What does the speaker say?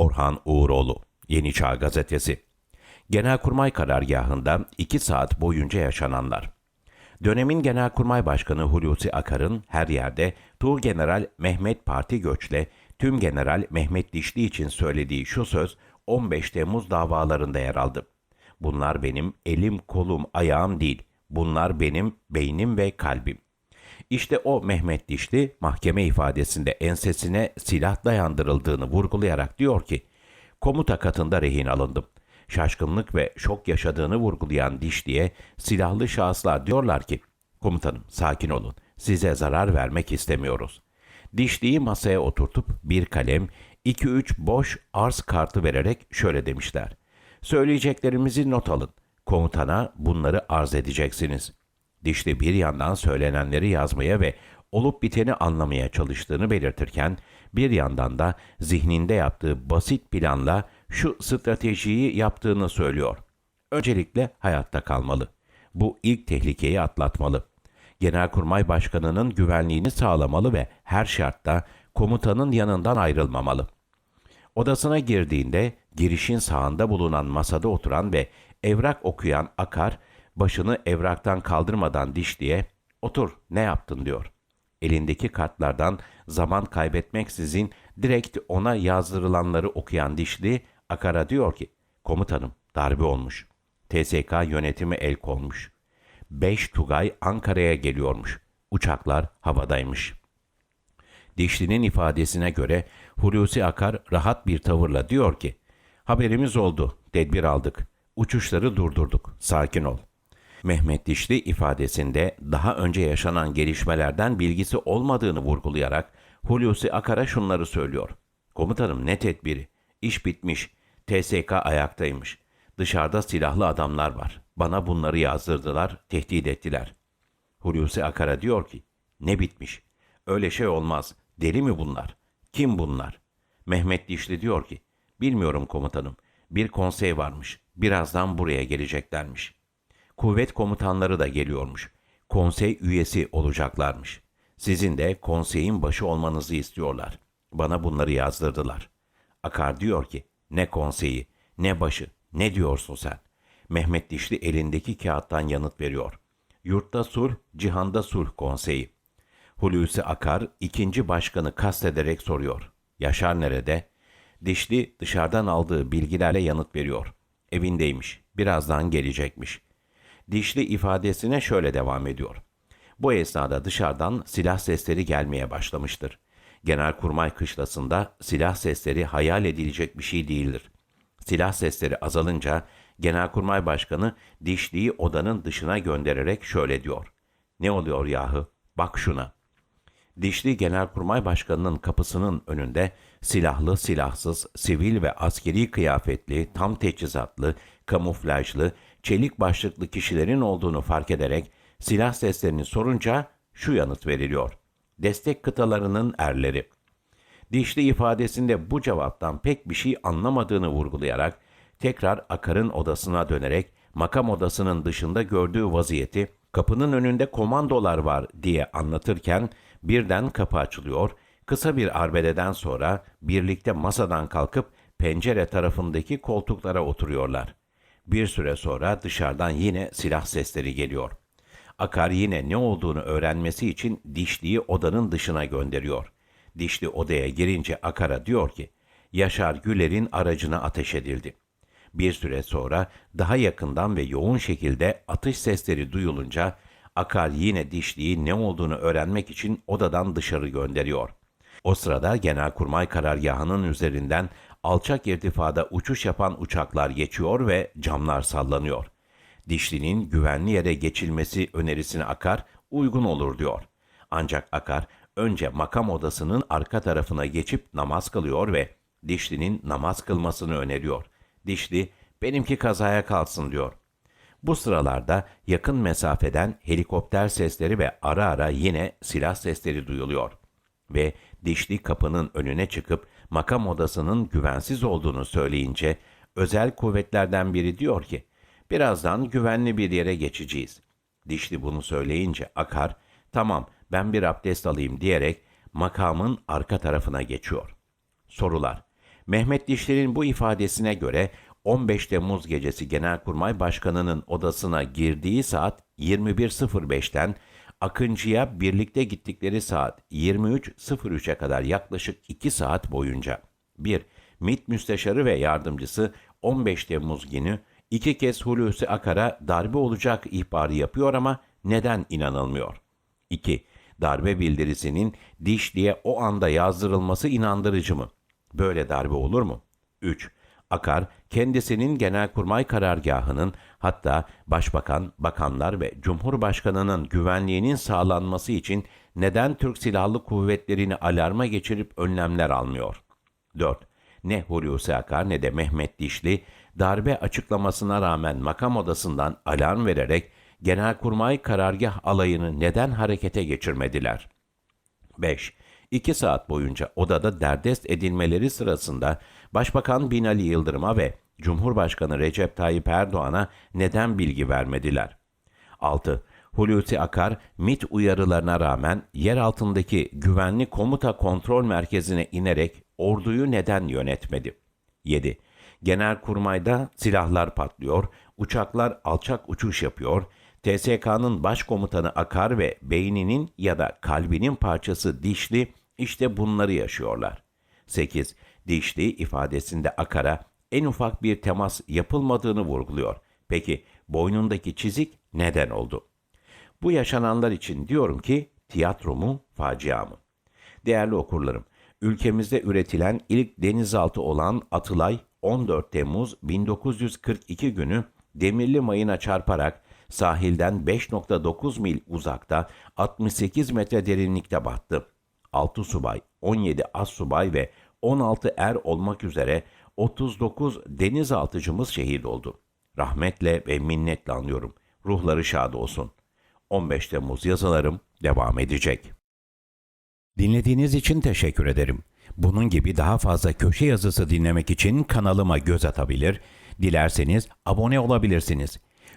Orhan Uğuroğlu, Yeni Çağ Gazetesi. Genelkurmay karargahında 2 saat boyunca yaşananlar. Dönemin Genelkurmay Başkanı Hulusi Akar'ın her yerde Tuğgeneral Mehmet Parti Göç'le Tüm General Mehmet Dişli için söylediği şu söz 15 Temmuz davalarında yer aldı. Bunlar benim elim, kolum, ayağım değil. Bunlar benim beynim ve kalbim. İşte o Mehmet Dişli mahkeme ifadesinde ensesine silah dayandırıldığını vurgulayarak diyor ki, komuta katında rehin alındım. Şaşkınlık ve şok yaşadığını vurgulayan Dişli'ye silahlı şahıslar diyorlar ki, komutanım sakin olun, size zarar vermek istemiyoruz. Dişli'yi masaya oturtup bir kalem, iki üç boş arz kartı vererek şöyle demişler. Söyleyeceklerimizi not alın. Komutana bunları arz edeceksiniz. Dişli bir yandan söylenenleri yazmaya ve olup biteni anlamaya çalıştığını belirtirken bir yandan da zihninde yaptığı basit planla şu stratejiyi yaptığını söylüyor. Öncelikle hayatta kalmalı. Bu ilk tehlikeyi atlatmalı. Genelkurmay Başkanı'nın güvenliğini sağlamalı ve her şartta komutanın yanından ayrılmamalı. Odasına girdiğinde girişin sağında bulunan masada oturan ve evrak okuyan Akar, başını evraktan kaldırmadan dişliye otur ne yaptın diyor. Elindeki kartlardan zaman kaybetmeksizin direkt ona yazdırılanları okuyan dişli Akar'a diyor ki komutanım darbe olmuş. TSK yönetimi el konmuş. Beş Tugay Ankara'ya geliyormuş. Uçaklar havadaymış.'' Dişli'nin ifadesine göre Hulusi Akar rahat bir tavırla diyor ki, haberimiz oldu, tedbir aldık, uçuşları durdurduk, sakin ol. Mehmet Dişli ifadesinde daha önce yaşanan gelişmelerden bilgisi olmadığını vurgulayarak Hulusi Akar'a şunları söylüyor. Komutanım ne tedbiri? İş bitmiş, TSK ayaktaymış. Dışarıda silahlı adamlar var. Bana bunları yazdırdılar, tehdit ettiler. Hulusi Akar'a diyor ki, ne bitmiş? Öyle şey olmaz. Deli mi bunlar? Kim bunlar? Mehmet Dişli diyor ki, bilmiyorum komutanım. Bir konsey varmış. Birazdan buraya geleceklermiş. Kuvvet komutanları da geliyormuş. Konsey üyesi olacaklarmış. Sizin de konseyin başı olmanızı istiyorlar. Bana bunları yazdırdılar. Akar diyor ki, ne konseyi, ne başı, ne diyorsun sen? Mehmet Dişli elindeki kağıttan yanıt veriyor. Yurtta sulh, cihanda sulh konseyi. Hulusi Akar ikinci başkanı kastederek soruyor. Yaşar nerede? Dişli dışarıdan aldığı bilgilerle yanıt veriyor. Evindeymiş. Birazdan gelecekmiş. Dişli ifadesine şöyle devam ediyor. Bu esnada dışarıdan silah sesleri gelmeye başlamıştır. Genelkurmay kışlasında silah sesleri hayal edilecek bir şey değildir. Silah sesleri azalınca Genelkurmay Başkanı Dişli'yi odanın dışına göndererek şöyle diyor. Ne oluyor yahu? Bak şuna.'' Dişli Genelkurmay Başkanı'nın kapısının önünde silahlı, silahsız, sivil ve askeri kıyafetli, tam teçhizatlı, kamuflajlı, çelik başlıklı kişilerin olduğunu fark ederek silah seslerini sorunca şu yanıt veriliyor. Destek kıtalarının erleri. Dişli ifadesinde bu cevaptan pek bir şey anlamadığını vurgulayarak tekrar Akar'ın odasına dönerek makam odasının dışında gördüğü vaziyeti kapının önünde komandolar var diye anlatırken birden kapı açılıyor. Kısa bir arbededen sonra birlikte masadan kalkıp pencere tarafındaki koltuklara oturuyorlar. Bir süre sonra dışarıdan yine silah sesleri geliyor. Akar yine ne olduğunu öğrenmesi için Dişli'yi odanın dışına gönderiyor. Dişli odaya girince Akar'a diyor ki, Yaşar Güler'in aracına ateş edildi. Bir süre sonra daha yakından ve yoğun şekilde atış sesleri duyulunca Akar yine dişliği ne olduğunu öğrenmek için odadan dışarı gönderiyor. O sırada Genelkurmay karargahının üzerinden alçak irtifada uçuş yapan uçaklar geçiyor ve camlar sallanıyor. Dişli'nin güvenli yere geçilmesi önerisine Akar uygun olur diyor. Ancak Akar önce makam odasının arka tarafına geçip namaz kılıyor ve Dişli'nin namaz kılmasını öneriyor. Dişli benimki kazaya kalsın diyor. Bu sıralarda yakın mesafeden helikopter sesleri ve ara ara yine silah sesleri duyuluyor. Ve dişli kapının önüne çıkıp makam odasının güvensiz olduğunu söyleyince özel kuvvetlerden biri diyor ki birazdan güvenli bir yere geçeceğiz. Dişli bunu söyleyince Akar tamam ben bir abdest alayım diyerek makamın arka tarafına geçiyor. Sorular Mehmet Dişli'nin bu ifadesine göre 15 Temmuz gecesi Genelkurmay Başkanı'nın odasına girdiği saat 21.05'ten Akıncı'ya birlikte gittikleri saat 23.03'e kadar yaklaşık 2 saat boyunca 1. MİT Müsteşarı ve Yardımcısı 15 Temmuz günü iki kez Hulusi Akar'a darbe olacak ihbarı yapıyor ama neden inanılmıyor? 2. Darbe bildirisinin Dişli'ye o anda yazdırılması inandırıcı mı? Böyle darbe olur mu? 3. Akar, kendisinin genelkurmay karargahının hatta başbakan, bakanlar ve cumhurbaşkanının güvenliğinin sağlanması için neden Türk Silahlı Kuvvetleri'ni alarma geçirip önlemler almıyor? 4. Ne Hulusi Akar ne de Mehmet Dişli darbe açıklamasına rağmen makam odasından alarm vererek Genelkurmay karargah alayını neden harekete geçirmediler? 5. 2 saat boyunca odada derdest edilmeleri sırasında Başbakan Binali Yıldırım'a ve Cumhurbaşkanı Recep Tayyip Erdoğan'a neden bilgi vermediler? 6. Hulusi Akar, MIT uyarılarına rağmen yer altındaki güvenli komuta kontrol merkezine inerek orduyu neden yönetmedi? 7. Genelkurmay'da silahlar patlıyor, uçaklar alçak uçuş yapıyor, TSK'nın başkomutanı Akar ve beyninin ya da kalbinin parçası Dişli işte bunları yaşıyorlar. 8. Dişli ifadesinde Akar'a en ufak bir temas yapılmadığını vurguluyor. Peki boynundaki çizik neden oldu? Bu yaşananlar için diyorum ki tiyatro mu, facia mı? Değerli okurlarım, ülkemizde üretilen ilk denizaltı olan Atılay 14 Temmuz 1942 günü demirli mayına çarparak sahilden 5.9 mil uzakta 68 metre derinlikte battı. 6 subay, 17 as subay ve 16 er olmak üzere 39 denizaltıcımız şehit oldu. Rahmetle ve minnetle anıyorum. Ruhları şad olsun. 15 Temmuz yazılarım devam edecek. Dinlediğiniz için teşekkür ederim. Bunun gibi daha fazla köşe yazısı dinlemek için kanalıma göz atabilir, dilerseniz abone olabilirsiniz.